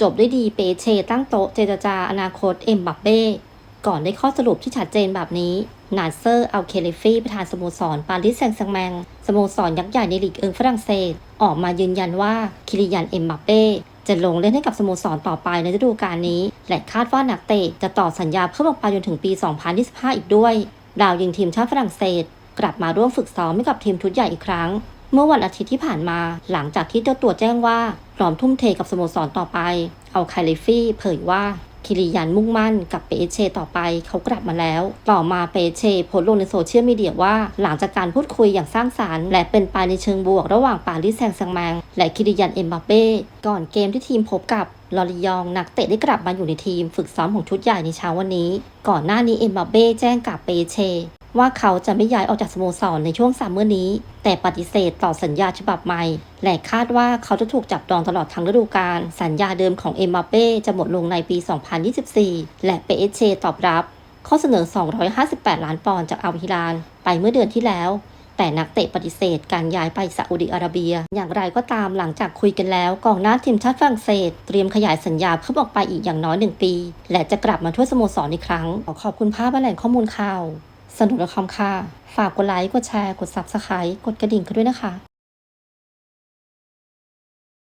จบด้วยดีเปเช ตั้งโต๊ะเจรจาอนาคตเอ็มบัปเป้ก่อนได้ข้อสรุปที่ชัดเจนแบบนี้ นาเซอร์ อัลเคเลฟีประธานสโมสร ปารีสแซงต์แชร์แมง สโมสรยักษ์ใหญ่ในลีกเอิงฝรั่งเศส ออกมายืนยันว่าคิริยันเอ็มบัปเป้จะลงเล่นให้กับสโมสรต่อไปในฤดูกาลนี้ และคาดว่านักเตะจะต่อสัญญาเพิ่มออกไปจนถึงปี 2025 อีกด้วย ดาวยิงทีมชาติฝรั่งเศส กลับมาร่วมฝึกซ้อมให้กับทีมชุดใหญ่อีกครั้ง เมื่อวันอาทิตย์ที่ผ่านมา หลังจากที่เจ้าตัวแจ้งว่าพร้อมทุ่มเทกับสโมสรต่อไป เอาคเลฟี่เผยว่าคิริยันมุ่งมั่นกับเปเช ต่อไปเขากลับมาแล้ว ต่อมาเปเชโพสต์ลงในโซเชียลมีเดียว่า หลังจากการพูดคุยอย่างสร้างสารรค์ และเป็นไปในเชิงบวกระหว่างปารีสแซงต์แชร์แมงและคิริยันเอ็มบัปเป้ก่อนเกมที่ทีมพบกับลอริยองนักเตะได้กลับมาอยู่ในทีม ฝึกซ้อมของชุดใหญ่ในเช้าวันนี้ ก่อนหน้านี้เอ็มบัปเป้แจ้งกับเปเช ว่าเขาจะไม่ย้ายออกจากสโมสรในช่วงซัมเมอร์นี้ แต่ปฏิเสธต่อสัญญาฉบับใหม่ และคาดว่าเขาจะถูกจับดองตลอดทั้งฤดูกาลสัญญาเดิมของเอ็มบัปเป้จะหมดลงในปี 2024 และเปเชตอบรับ ข้อเสนอ 258 ล้านปอนด์จากอัลฮิลาลไปเมื่อเดือนที่แล้วแต่นักเตะปฏิเสธการย้ายไปซาอุดิอาระเบีย อย่างไรก็ตามหลังจากคุยกันแล้วกองหน้าทีมชาติฝรั่งเศส เตรียมขยายสัญญาเพิ่มออกไปอีกอย่างน้อยหนึ่งปี และจะกลับมาทั่วสโมสรอีกครั้ง ขอขอบคุณภาพและแหล่งข้อมูลข่าว สนุกและคอมค่ะฝากกดไลค์ กดแชร์ กด Subscribe กดกระดิ่งกันด้วยนะคะ